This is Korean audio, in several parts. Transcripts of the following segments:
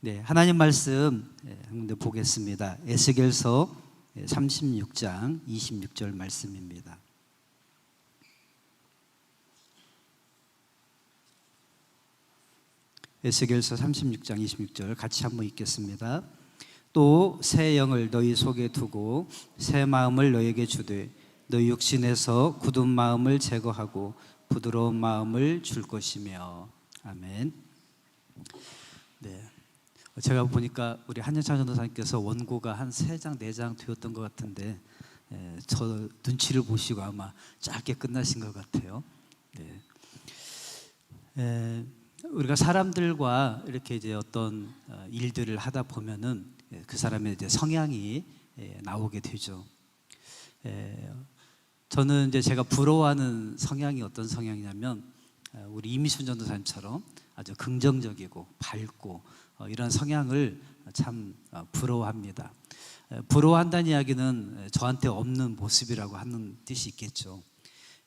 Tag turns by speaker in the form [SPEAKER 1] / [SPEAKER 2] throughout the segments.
[SPEAKER 1] 네, 하나님 말씀 예, 한 군데 보겠습니다. 에스겔서 36장 26절 말씀입니다. 에스겔서 36장 26절 같이 한번 읽겠습니다. 또 새 영을 너희 속에 두고 새 마음을 너에게 주되 너희 육신에서 굳은 마음을 제거하고 부드러운 마음을 줄 것이며 아멘. 네. 제가 보니까 우리 한현찬 전도사님께서 원고가 한 세 장, 네 장 되었던 것 같은데 에, 저 눈치를 보시고 아마 짧게 끝나신 것 같아요. 네. 에, 우리가 사람들과 이렇게 이제 어떤 어, 일들을 하다 보면은 예, 그 사람의 이제 성향이 예, 나오게 되죠. 에, 저는 이제 제가 부러워하는 성향이 어떤 성향이냐면 어, 우리 이미순 전도사님처럼 아주 긍정적이고 밝고 어, 이런 성향을 참 어, 부러워합니다. 에, 부러워한다는 이야기는 에, 저한테 없는 모습이라고 하는 뜻이 있겠죠.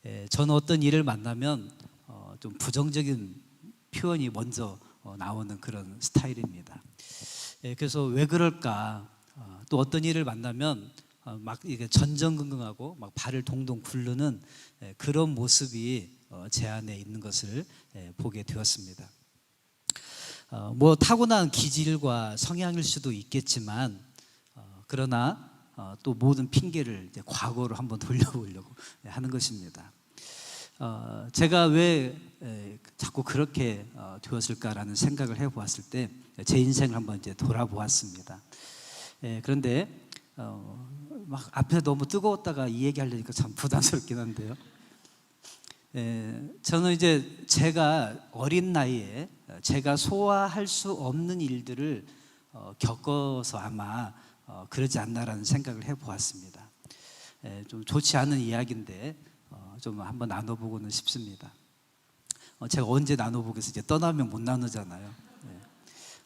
[SPEAKER 1] 에, 저는 어떤 일을 만나면 어, 좀 부정적인 표현이 먼저 어, 나오는 그런 스타일입니다. 예, 그래서 왜 그럴까? 어, 또 어떤 일을 만나면 어, 막 이게 전전긍긍하고 막 발을 동동 굴르는 예, 그런 모습이 어, 제 안에 있는 것을 예, 보게 되었습니다. 어, 뭐 타고난 기질과 성향일 수도 있겠지만 어, 그러나 어, 또 모든 핑계를 과거로 한번 돌려보려고 예, 하는 것입니다. 어, 제가 왜 에, 자꾸 그렇게 어, 되었을까라는 생각을 해보았을 때 제 인생을 한번 이제 돌아보았습니다. 에, 그런데 어, 막 앞에 너무 뜨거웠다가 이 얘기하려니까 참 부담스럽긴 한데요. 에, 저는 이제 제가 어린 나이에 제가 소화할 수 없는 일들을 어, 겪어서 아마 어, 그러지 않나라는 생각을 해보았습니다. 에, 좀 좋지 않은 이야기인데 어, 좀 한번 나눠보고는 싶습니다. 어, 제가 언제 나눠보겠어요? 이제 떠나면 못 나누잖아요. 네.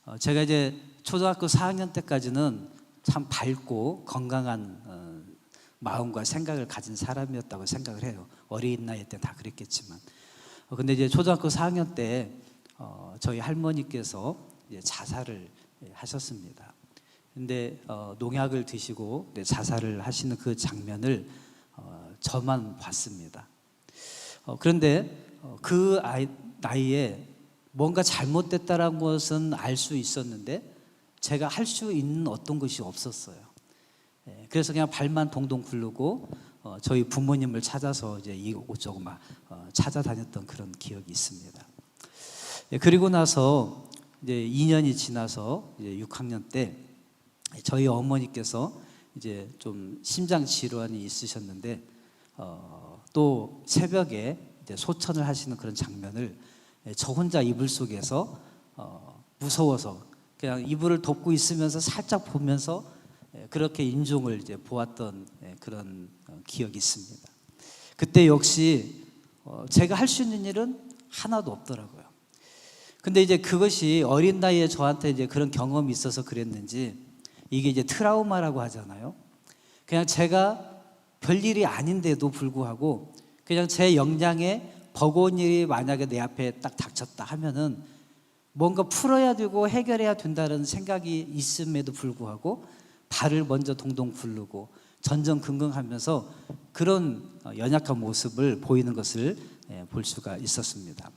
[SPEAKER 1] 어, 제가 이제 초등학교 4학년 때까지는 참 밝고 건강한 어, 마음과 생각을 가진 사람이었다고 생각을 해요. 어린 나이 때 다 그랬겠지만. 어, 근데 이제 초등학교 4학년 때 어, 저희 할머니께서 자살을 예, 하셨습니다. 근데 어, 농약을 드시고 네, 자살을 하시는 그 장면을 어, 저만 봤습니다. 어, 그런데 어, 그 아이, 나이에 뭔가 잘못됐다라는 것은 알 수 있었는데 제가 할 수 있는 어떤 것이 없었어요. 예, 그래서 그냥 발만 동동 굴르고 어, 저희 부모님을 찾아서 이제 이곳저곳 막 어, 찾아다녔던 그런 기억이 있습니다. 예, 그리고 나서 이제 2년이 지나서 이제 6학년 때 저희 어머니께서 이제 좀 심장 질환이 있으셨는데 어, 또 새벽에 이제 소천을 하시는 그런 장면을 예, 저 혼자 이불 속에서 어, 무서워서 그냥 이불을 덮고 있으면서 살짝 보면서 예, 그렇게 인종을 이제 보았던 예, 그런 어, 기억이 있습니다. 그때 역시 어, 제가 할 수 있는 일은 하나도 없더라고요. 근데 이제 그것이 어린 나이에 저한테 이제 그런 경험이 있어서 그랬는지 이게 이제 트라우마라고 하잖아요. 그냥 제가 별일이 아닌데도 불구하고 그냥 제 역량에 버거운 일이 만약에 내 앞에 딱 닥쳤다 하면은 뭔가 풀어야 되고 해결해야 된다는 생각이 있음에도 불구하고 발을 먼저 동동 굴르고 전전긍긍하면서 그런 어, 연약한 모습을 보이는 것을 예, 볼 수가 있었습니다.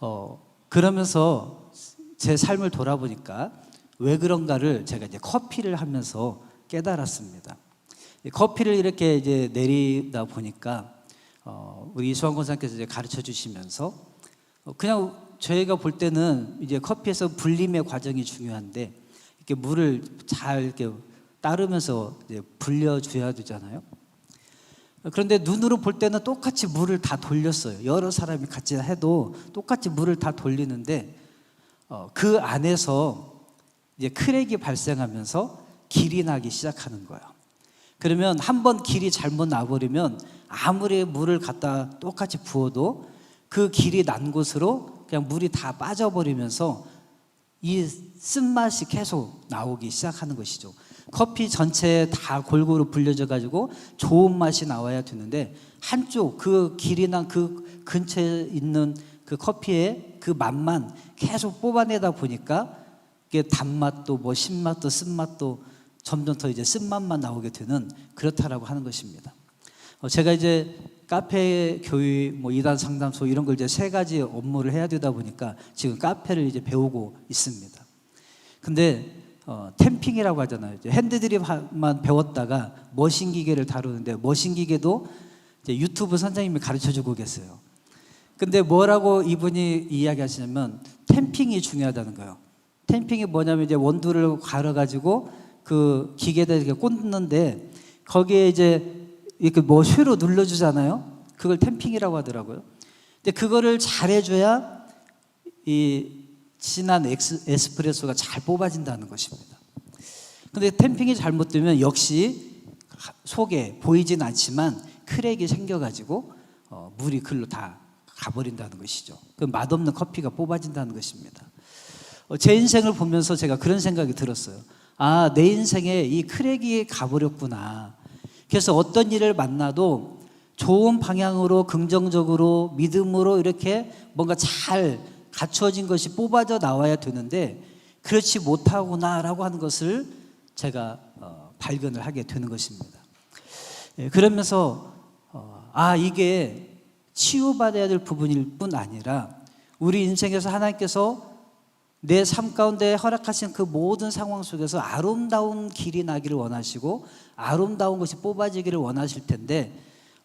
[SPEAKER 1] 어, 그러면서 제 삶을 돌아보니까 왜 그런가를 제가 이제 커피를 하면서 깨달았습니다. 이 커피를 이렇게 이제 내리다 보니까 어, 우리 이수환 권사님께서 이제 가르쳐 주시면서 어, 그냥 저희가 볼 때는 이제 커피에서 불림의 과정이 중요한데 이렇게 물을 잘 이렇게 따르면서 이제 불려줘야 되잖아요. 그런데 눈으로 볼 때는 똑같이 물을 다 돌렸어요. 여러 사람이 같이 해도 똑같이 물을 다 돌리는데 어, 그 안에서 이제 크랙이 발생하면서 길이 나기 시작하는 거예요. 그러면 한 번 길이 잘못 나버리면 아무리 물을 갖다 똑같이 부어도 그 길이 난 곳으로 그냥 물이 다 빠져버리면서 이 쓴맛이 계속 나오기 시작하는 것이죠. 커피 전체에 다 골고루 불려져 가지고 좋은 맛이 나와야 되는데 한쪽 그 길이 난그 근처에 있는 그 커피의 그 맛만 계속 뽑아내다 보니까 이게 단맛도 뭐 신맛도 쓴맛도 점점 더 이제 쓴맛만 나오게 되는 그렇다라고 하는 것입니다. 어, 제가 이제 카페 교육, 뭐 이단 상담소 이런 걸 이제 세 가지 업무를 해야 되다 보니까 지금 카페를 이제 배우고 있습니다. 근데 어, 템핑이라고 하잖아요. 핸드드립만 배웠다가 머신 기계를 다루는데 머신 기계도 유튜브 선생님이 가르쳐 주고 계세요. 근데 뭐라고 이분이 이야기하시냐면 템핑이 중요하다는 거예요. 템핑이 뭐냐면 이제 원두를 갈아 가지고 그 기계에다 이렇게 꽂는데 거기에 이제 이렇게 뭐 쇠로 눌러 주잖아요. 그걸 템핑이라고 하더라고요. 근데 그거를 잘해 줘야 이 진한 엑스, 에스프레소가 잘 뽑아진다는 것입니다. 근데 템핑이 잘못되면 역시 속에 보이진 않지만 크랙이 생겨가지고 어, 물이 글로 다 가버린다는 것이죠. 그 맛없는 커피가 뽑아진다는 것입니다. 어, 제 인생을 보면서 제가 그런 생각이 들었어요. 아, 내 인생에 이 크랙이 가버렸구나. 그래서 어떤 일을 만나도 좋은 방향으로 긍정적으로 믿음으로 이렇게 뭔가 잘 갖추어진 것이 뽑아져 나와야 되는데 그렇지 못하구나라고 하는 것을 제가 어, 발견을 하게 되는 것입니다. 예, 그러면서 어, 아 이게 치유받아야 될 부분일 뿐 아니라 우리 인생에서 하나님께서 내 삶 가운데 허락하신 그 모든 상황 속에서 아름다운 길이 나기를 원하시고 아름다운 것이 뽑아지기를 원하실 텐데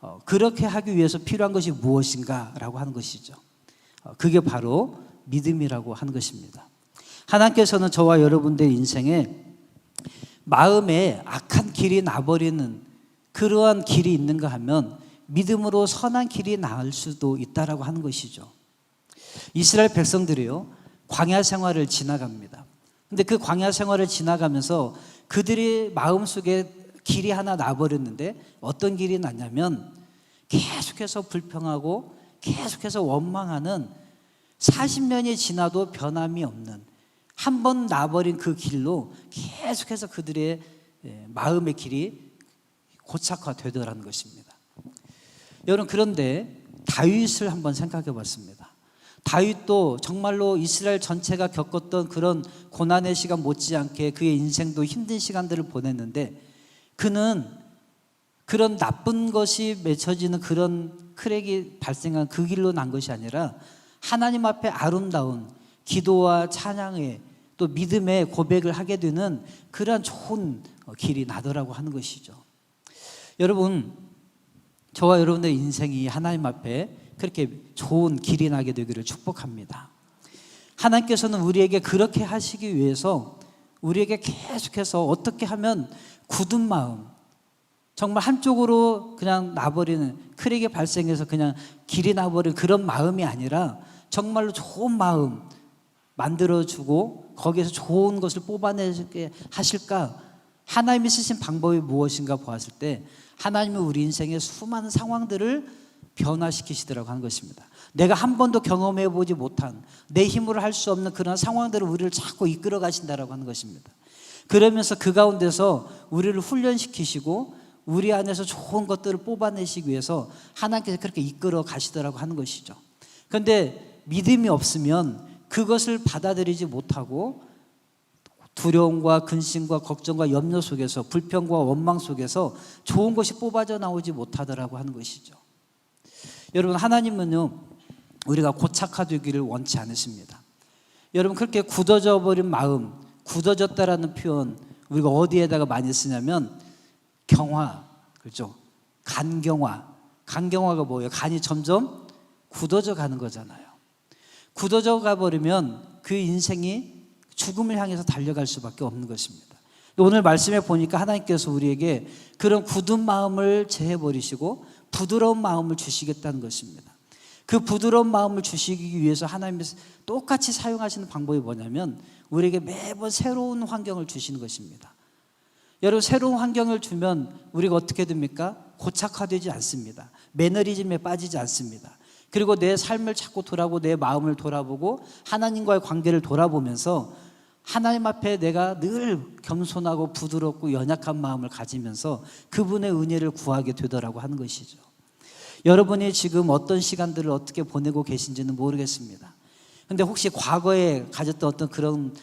[SPEAKER 1] 어, 그렇게 하기 위해서 필요한 것이 무엇인가라고 하는 것이죠. 어, 그게 바로 믿음이라고 하는 것입니다. 하나님께서는 저와 여러분들 인생에 마음에 악한 길이 나버리는 그러한 길이 있는가 하면 믿음으로 선한 길이 나을 수도 있다라고 하는 것이죠. 이스라엘 백성들이요 광야 생활을 지나갑니다. 근데 그 광야 생활을 지나가면서 그들이 마음속에 길이 하나 나버렸는데 어떤 길이 났냐면 계속해서 불평하고 계속해서 원망하는 40년이 지나도 변함이 없는 한 번 나버린 그 길로 계속해서 그들의 예, 마음의 길이 고착화되더라는 것입니다. 여러분 그런데 다윗을 한번 생각해 봤습니다. 다윗도 정말로 이스라엘 전체가 겪었던 그런 고난의 시간 못지않게 그의 인생도 힘든 시간들을 보냈는데 그는 그런 나쁜 것이 맺혀지는 그런 크랙이 발생한 그 길로 난 것이 아니라 하나님 앞에 아름다운 기도와 찬양의 또 믿음의 고백을 하게 되는 그러한 좋은 길이 나더라고 하는 것이죠. 여러분, 저와 여러분의 인생이 하나님 앞에 그렇게 좋은 길이 나게 되기를 축복합니다. 하나님께서는 우리에게 그렇게 하시기 위해서 우리에게 계속해서 어떻게 하면 굳은 마음, 정말 한쪽으로 그냥 나버리는 크랙이 발생해서 그냥 길이 나버리는 그런 마음이 아니라 정말로 좋은 마음 만들어주고 거기에서 좋은 것을 뽑아내게 하실까? 하나님이 쓰신 방법이 무엇인가 보았을 때 하나님은 우리 인생의 수많은 상황들을 변화시키시더라고 하는 것입니다. 내가 한 번도 경험해 보지 못한 내 힘으로 할 수 없는 그런 상황들을 우리를 자꾸 이끌어 가신다라고 하는 것입니다. 그러면서 그 가운데서 우리를 훈련시키시고 우리 안에서 좋은 것들을 뽑아내시기 위해서 하나님께서 그렇게 이끌어 가시더라고 하는 것이죠. 그런데 믿음이 없으면 그것을 받아들이지 못하고 두려움과 근심과 걱정과 염려 속에서 불평과 원망 속에서 좋은 것이 뽑아져 나오지 못하더라고 하는 것이죠. 여러분 하나님은요 우리가 고착화되기를 원치 않으십니다. 여러분 그렇게 굳어져 버린 마음, 굳어졌다라는 표현 우리가 어디에다가 많이 쓰냐면 경화 그렇죠? 간경화, 간경화가 뭐예요? 간이 점점 굳어져 가는 거잖아요. 굳어져 가버리면 그 인생이 죽음을 향해서 달려갈 수밖에 없는 것입니다. 오늘 말씀에 보니까 하나님께서 우리에게 그런 굳은 마음을 제해버리시고 부드러운 마음을 주시겠다는 것입니다. 그 부드러운 마음을 주시기 위해서 하나님이 똑같이 사용하시는 방법이 뭐냐면 우리에게 매번 새로운 환경을 주시는 것입니다. 여러분 새로운 환경을 주면 우리가 어떻게 됩니까? 고착화되지 않습니다. 매너리즘에 빠지지 않습니다. 그리고 내 삶을 자꾸 돌아보고 내 마음을 돌아보고 하나님과의 관계를 돌아보면서 하나님 앞에 내가 늘 겸손하고 부드럽고 연약한 마음을 가지면서 그분의 은혜를 구하게 되더라고 하는 것이죠. 여러분이 지금 어떤 시간들을 어떻게 보내고 계신지는 모르겠습니다. 근데 혹시 과거에 가졌던 어떤 그런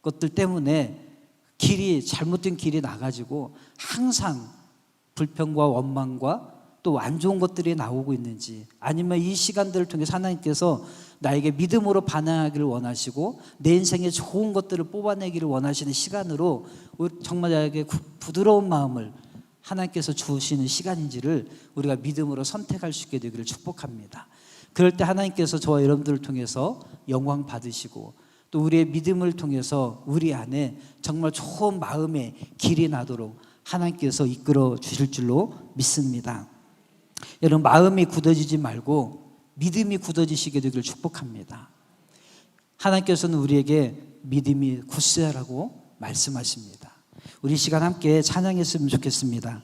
[SPEAKER 1] 것들 때문에 길이 잘못된 길이 나가지고 항상 불평과 원망과 또 안 좋은 것들이 나오고 있는지 아니면 이 시간들을 통해서 하나님께서 나에게 믿음으로 반응하기를 원하시고 내 인생에 좋은 것들을 뽑아내기를 원하시는 시간으로 정말 나에게 구- 부드러운 마음을 하나님께서 주시는 시간인지를 우리가 믿음으로 선택할 수 있게 되기를 축복합니다. 그럴 때 하나님께서 저와 여러분들을 통해서 영광 받으시고 또 우리의 믿음을 통해서 우리 안에 정말 좋은 마음의 길이 나도록 하나님께서 이끌어 주실 줄로 믿습니다. 여러분 마음이 굳어지지 말고 믿음이 굳어지시게 되기를 축복합니다. 하나님께서는 우리에게 믿음이 굳세라고 말씀하십니다. 우리 이 시간 함께 찬양했으면 좋겠습니다.